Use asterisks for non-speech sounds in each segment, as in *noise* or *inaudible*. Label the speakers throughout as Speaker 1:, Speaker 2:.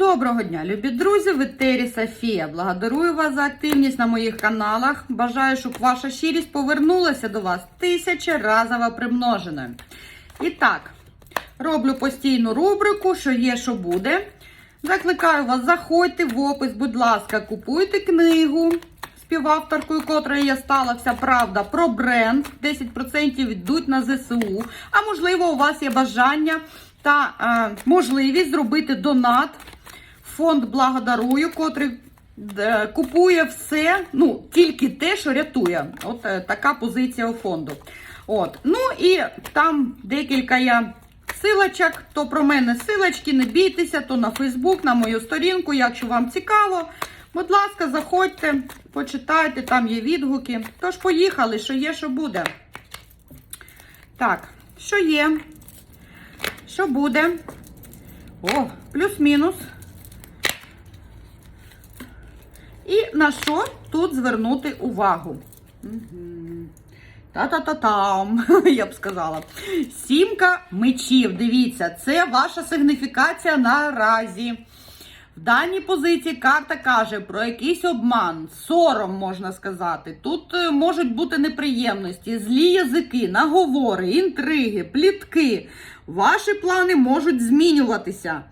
Speaker 1: Доброго дня, любі друзі! В етері Софія. Благодарую вас за активність на моїх каналах. Бажаю, щоб ваша щирість повернулася до вас тисячеразово примноженою. І так, роблю постійну рубрику, що є, що буде. Закликаю вас, заходьте в опис, будь ласка, купуйте книгу співавторкою, котрої я стала вся правда про бренд. 10% йдуть на ЗСУ. А можливо, у вас є бажання та е, можливість зробити донат. Фонд благодарую, котрий е, купує все, ну, тільки те, що рятує. От е, така позиція у фонду. От. Ну і там декілька я силочок, то про мене силочки, не бійтеся, то на Фейсбук, на мою сторінку, якщо вам цікаво. Будь ласка, заходьте, почитайте, там є відгуки. Тож, поїхали, що є, що буде. Так, що є? Що буде? О, плюс-мінус. І на що тут звернути увагу? Та-та-та-там, *laughs* я б сказала. Сімка мечів. Дивіться, це ваша сигніфікація наразі. В даній позиції карта каже про якийсь обман, сором можна сказати. Тут е, можуть бути неприємності, злі язики, наговори, інтриги, плітки. Ваші плани можуть змінюватися.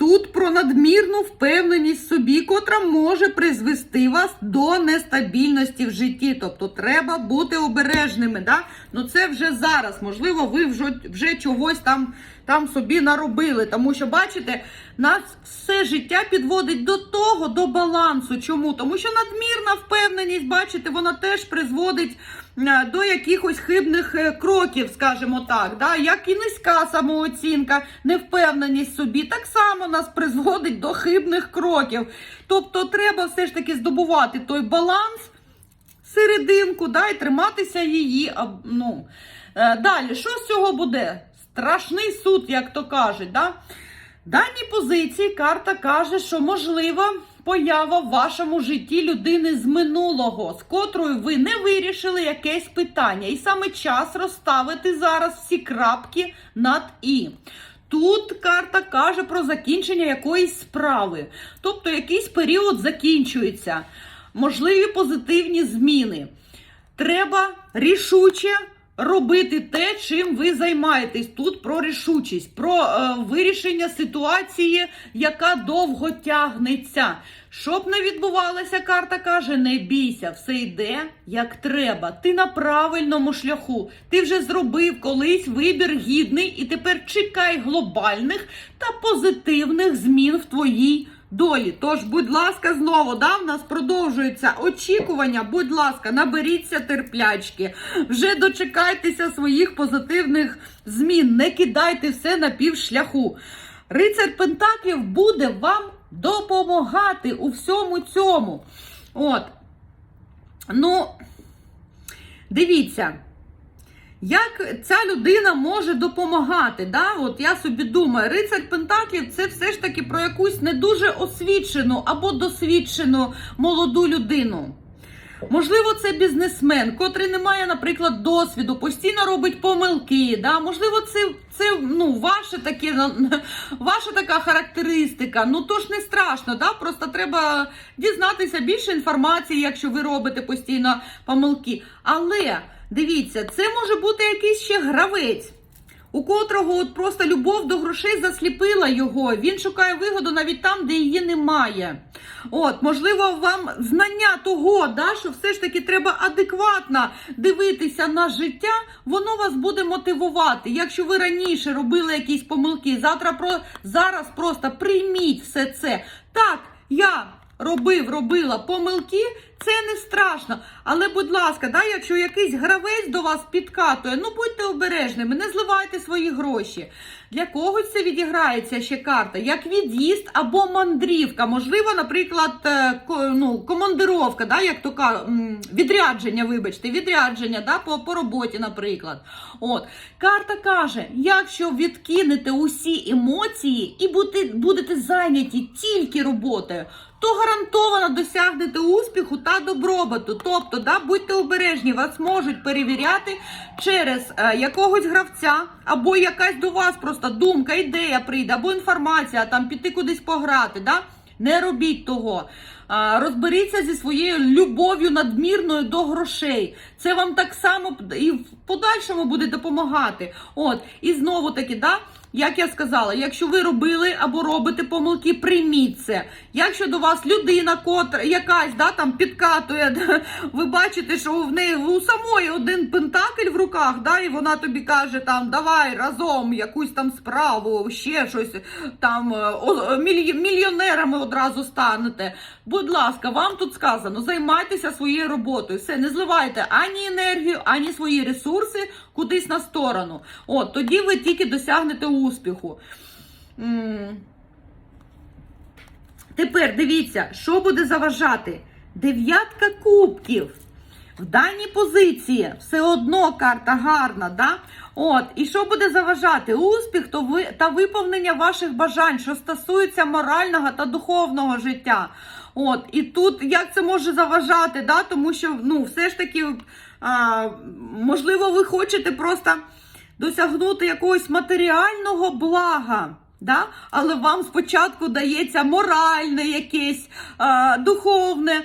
Speaker 1: Тут про надмірну впевненість в собі, котра може призвести вас до нестабільності в житті. Тобто треба бути обережними. Да? Ну це вже зараз. Можливо, ви вже, вже чогось там, там собі наробили. Тому що, бачите, нас все життя підводить до того, до балансу. Чому? Тому що надмірна впевненість, бачите, вона теж призводить е, до якихось хибних е, кроків, скажімо так. Да? Як і низька самооцінка, невпевненість собі, так само нас призводить до хибних кроків. Тобто треба все ж таки здобувати той баланс серединку, да, і триматися її. Ну. Е, Далі, що з цього буде? Страшний суд, як то кажуть. Да? Даній позиції карта каже, що можлива поява в вашому житті людини з минулого, з котрою ви не вирішили якесь питання. І саме час розставити зараз всі крапки над і. Тут карта каже про закінчення якоїсь справи. Тобто якийсь період закінчується. Можливі позитивні зміни. Треба рішуче робити те, чим ви займаєтесь. Тут про рішучість, про е, вирішення ситуації, яка довго тягнеться. Щоб не відбувалося, карта каже: не бійся, все йде як треба. Ти на правильному шляху. Ти вже зробив колись вибір гідний, і тепер чекай глобальних та позитивних змін в твоїй долі. Тож, будь ласка, знову да, в нас продовжується очікування. Будь ласка, наберіться терплячки, вже дочекайтеся своїх позитивних змін. Не кидайте все на півшляху. Рицар Пентаклів буде вам допомагати у всьому цьому. От. Ну, дивіться. Як ця людина може допомагати? Да? От я собі думаю, рицарь Пентаклів це все ж таки про якусь не дуже освічену або досвідчену молоду людину. Можливо, це бізнесмен, котрий не має, наприклад, досвіду, постійно робить помилки. Да? Можливо, це це ну, ваше таке, *laughs* ваша така характеристика. Ну то ж не страшно, да? просто треба дізнатися більше інформації, якщо ви робите постійно помилки. Але дивіться, це може бути якийсь ще гравець. У котрого от просто любов до грошей засліпила його. Він шукає вигоду навіть там, де її немає. От, можливо, вам знання того, да, що все ж таки треба адекватно дивитися на життя, воно вас буде мотивувати. Якщо ви раніше робили якісь помилки, завтра про зараз просто прийміть все це. Так, я робив, робила помилки. Це не страшно, але, будь ласка, да, якщо якийсь гравець до вас підкатує, ну будьте обережними, не зливайте свої гроші. Для когось це відіграється ще карта, як від'їзд або мандрівка. Можливо, наприклад, е, ну, командировка, да, як то ка- відрядження, вибачте, відрядження да, по, по роботі, наприклад. От. Карта каже, якщо відкинете усі емоції і будете зайняті тільки роботою, то гарантовано досягнете успіху та добробуту. Тобто, да, будьте обережні, вас можуть перевіряти через е, якогось гравця, або якась до вас просто думка, ідея прийде, або інформація, там піти кудись пограти. Да? Не робіть того. А, Розберіться зі своєю любов'ю надмірною до грошей. Це вам так само і в подальшому буде допомагати. От, і знову таки, да, як я сказала, якщо ви робили або робите помилки, прийміть це. Якщо до вас людина, котра якась да, там підкатує, *laughs* да, ви бачите, що в неї у самої один пентакль в руках, да, і вона тобі каже, там давай разом якусь там справу, ще щось там е, мільйонерами одразу станете. Будь ласка, вам тут сказано, займайтеся своєю роботою. Все, не зливайте ані енергію, ані свої ресурси кудись на сторону. От тоді ви тільки досягнете успіху. Тепер дивіться, що буде заважати. Дев'ятка кубків. В даній позиції все одно карта гарна, да? От, і що буде заважати? Успіх та виповнення ваших бажань, що стосується морального та духовного життя. От, і тут як це може заважати? Да? Тому що ну, все ж таки, а, можливо, ви хочете просто досягнути якогось матеріального блага. Да? Але вам спочатку дається моральне якесь е, духовне,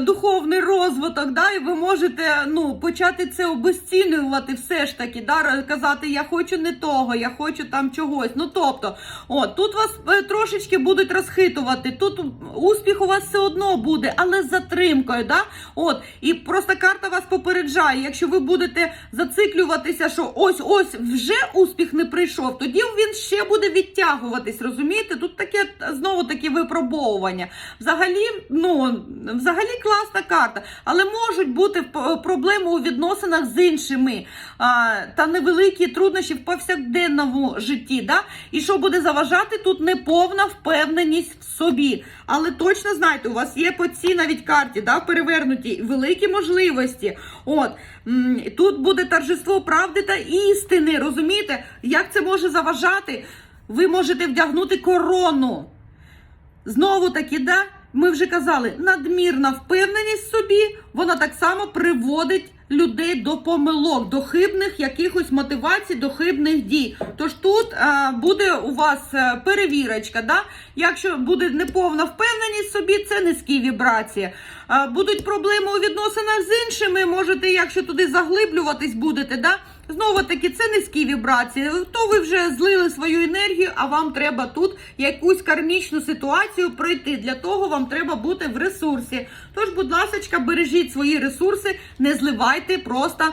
Speaker 1: духовний розвиток, да? і ви можете ну, почати це обезцінювати все ж таки, да? казати, я хочу не того, я хочу там чогось. Ну тобто, от, тут вас е, трошечки будуть розхитувати, тут успіх у вас все одно буде, але з затримкою. Да? От, і просто карта вас попереджає, якщо ви будете зациклюватися, що ось ось вже успіх не прийшов, тоді він ще буде відтягуватись. Розумієте? Тут таке знову таки випробовування. Взагалі, ну взагалі класна карта, але можуть бути проблеми у відносинах з іншими а, та невеликі труднощі в повсякденному житті. Да? І що буде заважати тут неповна впевненість в собі. Але точно знайте, у вас є по цій навіть карті, да, перевернуті великі можливості. От тут буде торжество правди та істини. Розумієте, як це може заважати? Ви можете вдягнути корону. Знову таки, да, ми вже казали, надмірна впевненість в собі, вона так само приводить людей до помилок, до хибних якихось мотивацій, до хибних дій. Тож тут е, буде у вас е, перевірочка. Да? Якщо буде неповна впевненість в собі, це низькі вібрації. Е, будуть проблеми у відносинах з іншими, можете, якщо туди заглиблюватись будете, да? Знову таки, це низькі вібрації. То ви вже злили свою енергію, а вам треба тут якусь кармічну ситуацію пройти. Для того вам треба бути в ресурсі. Тож, будь ласка, бережіть свої ресурси, не зливайте просто.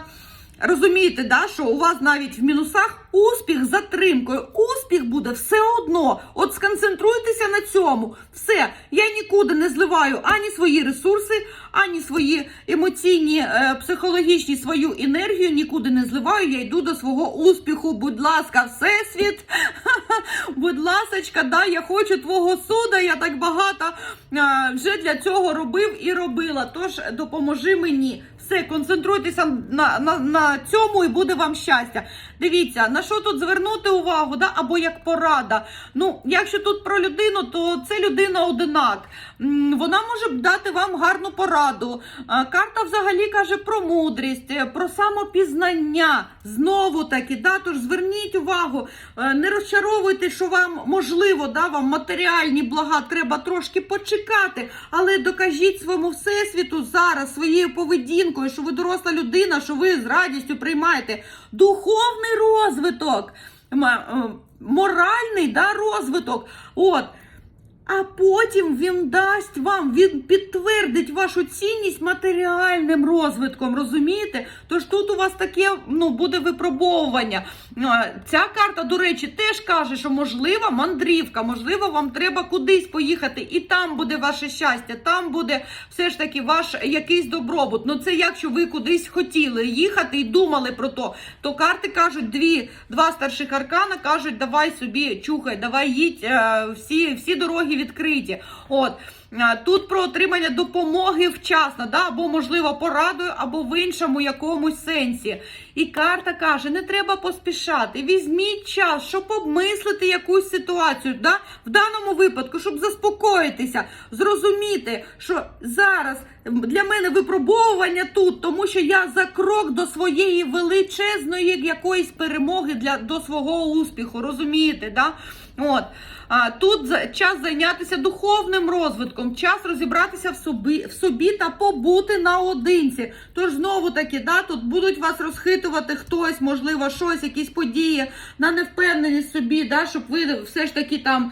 Speaker 1: Розумієте, да, що у вас навіть в мінусах успіх з затримкою. Успіх буде все одно. От сконцентруйтеся на цьому. Все, я нікуди не зливаю ані свої ресурси, ані свої емоційні, е, психологічні свою енергію. Нікуди не зливаю. Я йду до свого успіху. Будь ласка, всесвіт. *laughs* Будь ласочка, да, я хочу твого суда. Я так багато е, вже для цього робив і робила. Тож допоможи мені. Все, концентруйтеся на, на, на цьому і буде вам щастя. Дивіться, на що тут звернути увагу, да? або як порада. Ну, якщо тут про людину, то це людина одинак. Вона може дати вам гарну пораду. Карта взагалі каже про мудрість, е, про самопізнання. Знову таки, да? тож зверніть увагу, е, не розчаровуйте, що вам можливо, да, вам матеріальні блага треба трошки почекати, але докажіть своєму всесвіту зараз своєю поведінкою, що ви доросла людина, що ви з радістю приймаєте духовний розвиток, м- е, моральний да, розвиток. От. А потім він дасть вам, він підтвердить вашу цінність матеріальним розвитком, розумієте? Тож тут у вас таке ну, буде випробовування. Ця карта, до речі, теж каже, що можлива мандрівка, можливо, вам треба кудись поїхати, і там буде ваше щастя, там буде все ж таки ваш якийсь добробут. Ну це якщо ви кудись хотіли їхати і думали про то, то карти кажуть, дві, два старших аркана кажуть, давай собі чухай, давай їдь, е, всі, всі дороги відкриті. От. Тут про отримання допомоги вчасно, да? або, можливо, порадою, або в іншому якомусь сенсі. І карта каже: не треба поспішати. Візьміть час, щоб обмислити якусь ситуацію. Да? В даному випадку, щоб заспокоїтися, зрозуміти, що зараз для мене випробовування тут, тому що я за крок до своєї величезної якоїсь перемоги для до свого успіху. Розумієте, да? От. Тут час зайнятися духовним розвитком, час розібратися в собі, в собі та побути наодинці. Тож знову таки, да, тут будуть вас розхитувати хтось, можливо, щось, якісь події на невпевненість собі, да, щоб ви все ж таки там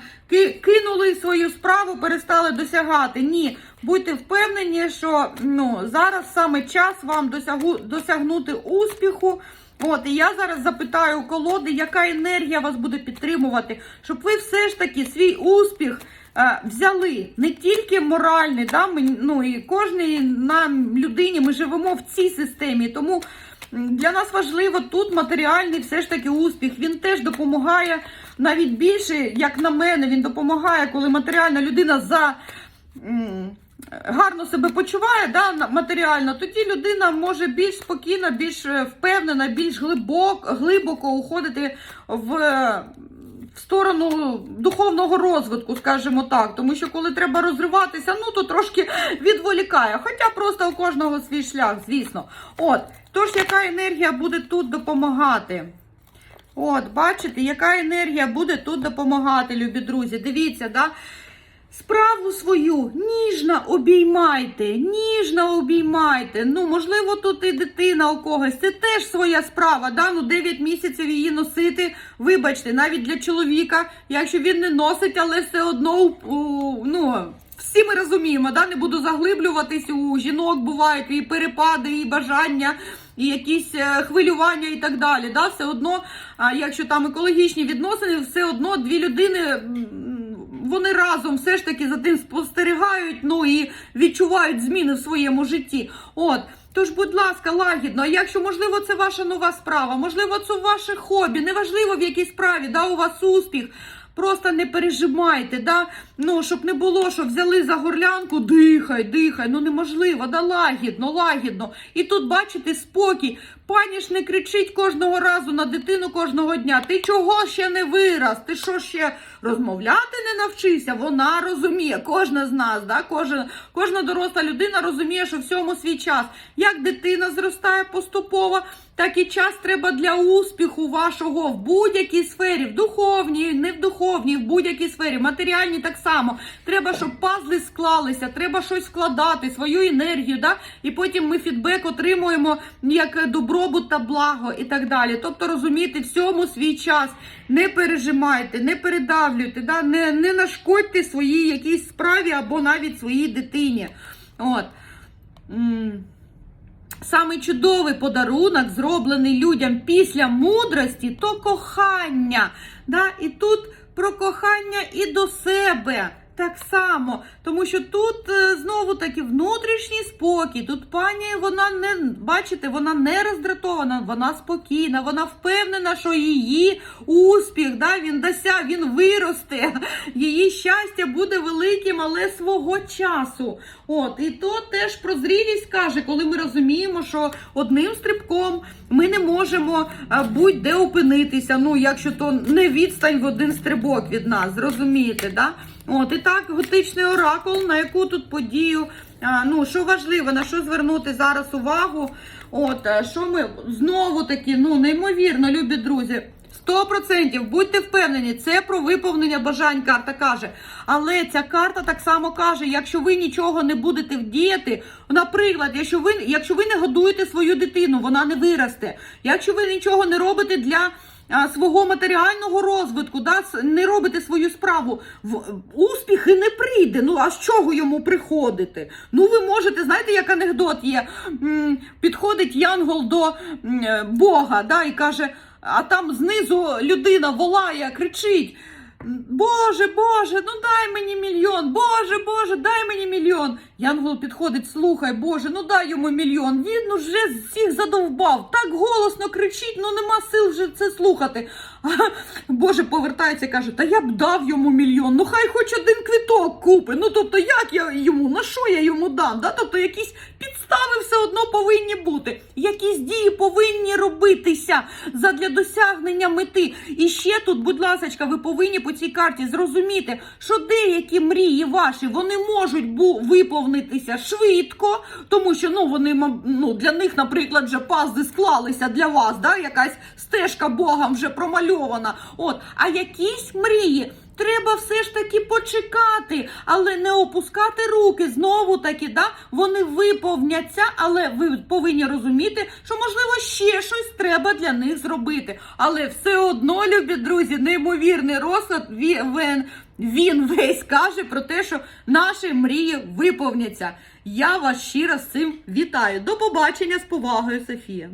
Speaker 1: кинули свою справу, перестали досягати. Ні, будьте впевнені, що ну, зараз саме час вам досягу, досягнути успіху. От, і я зараз запитаю у колоди, яка енергія вас буде підтримувати, щоб ви все ж таки свій успіх е, взяли не тільки моральний, да, ми, ну і кожній нам людині ми живемо в цій системі. Тому для нас важливо тут матеріальний все ж таки успіх. Він теж допомагає навіть більше, як на мене, він допомагає, коли матеріальна людина за. Гарно себе почуває да, матеріально, тоді людина може більш спокійно, більш е, впевнена, більш глибоко, глибоко уходити в, е, в сторону духовного розвитку, скажімо так. Тому що коли треба розриватися, ну то трошки відволікає. Хоча просто у кожного свій шлях, звісно. От, тож, яка енергія буде тут допомагати? От, бачите, яка енергія буде тут допомагати, любі друзі. Дивіться, да? Справу свою ніжно обіймайте, ніжно обіймайте. Ну, можливо, тут і дитина у когось. Це теж своя справа. Да? Ну, 9 місяців її носити. Вибачте, навіть для чоловіка, якщо він не носить, але все одно ну. Всі ми розуміємо, да? не буду заглиблюватись. У жінок бувають і перепади, і бажання, і якісь е, хвилювання і так далі. Да? Все одно, якщо там екологічні відносини, все одно дві людини. Вони разом все ж таки за тим спостерігають, ну і відчувають зміни в своєму житті. От. Тож, будь ласка, лагідно, а якщо можливо це ваша нова справа, можливо, це ваше хобі, неважливо в якій справі, да, у вас успіх. Просто не пережимайте, да? ну, щоб не було, що взяли за горлянку, дихай, дихай, ну неможливо, да лагідно, лагідно. І тут бачите спокій. Пані ж не кричить кожного разу на дитину кожного дня. Ти чого ще не вираз? Ти що ще розмовляти не навчився? Вона розуміє, кожна з нас, да? кожна, кожна доросла людина розуміє, що всьому свій час. Як дитина зростає поступово, так і час треба для успіху вашого в будь-якій сфері, в духовній, не в духовній, в будь-якій сфері, матеріальній так само. Треба, щоб пазли склалися, треба щось вкладати, свою енергію, да? і потім ми фідбек отримуємо як добробут та благо і так далі. Тобто розумієте, всьому свій час. Не пережимайте, не передавлюйте, да? не, не нашкодьте своїй якійсь справі або навіть своїй дитині. От. Самий чудовий подарунок, зроблений людям після мудрості, то кохання. Да? І тут про кохання і до себе. Так само, тому що тут е, знову таки внутрішній спокій. Тут пані вона не бачите, вона не роздратована, вона спокійна, вона впевнена, що її успіх, да, він дося, він виросте, *laughs* її щастя буде великим, але свого часу. От і то теж про зрілість каже, коли ми розуміємо, що одним стрибком ми не можемо будь-де опинитися. Ну, якщо то не відстань в один стрибок від нас, зрозумієте, да? От і так, готичний оракул, на яку тут подію. А, ну, що важливо, на що звернути зараз увагу? От, що ми знову таки, ну, неймовірно, любі друзі. 100% будьте впевнені, це про виповнення бажань карта каже. Але ця карта так само каже: якщо ви нічого не будете вдіяти, наприклад, якщо ви, якщо ви не годуєте свою дитину, вона не виросте. Якщо ви нічого не робите для свого матеріального розвитку, да, не робите свою справу, в успіх і не прийде. Ну а з чого йому приходити? Ну, ви можете, знаєте, як анекдот є. Підходить Янгол до е, Бога, да, і каже. А там знизу людина волає, кричить: Боже, Боже, ну дай мені мільйон, Боже, Боже, дай мені мільйон. Янгол підходить, слухай, Боже, ну дай йому мільйон. Він уже всіх задовбав, так голосно кричить, ну нема сил вже це слухати. А Боже повертається і каже: Та я б дав йому мільйон, ну хай хоч один квиток докупи. Ну тобто, як я йому, на що я йому дам? Да? Тобто якісь підстави все одно повинні бути. Якісь дії повинні робитися задля досягнення мети. І ще тут, будь ласка, ви повинні по цій карті зрозуміти, що деякі мрії ваші вони можуть бу виповнитися швидко, тому що ну вони ну, для них, наприклад, вже пазди склалися для вас, да? якась стежка Богом вже промальована. От, а якісь мрії. Треба все ж таки почекати, але не опускати руки. Знову таки, да, вони виповняться, але ви повинні розуміти, що можливо ще щось треба для них зробити. Але все одно, любі друзі, неймовірний він, він весь каже про те, що наші мрії виповняться. Я вас щиро з цим вітаю. До побачення з повагою, Софія.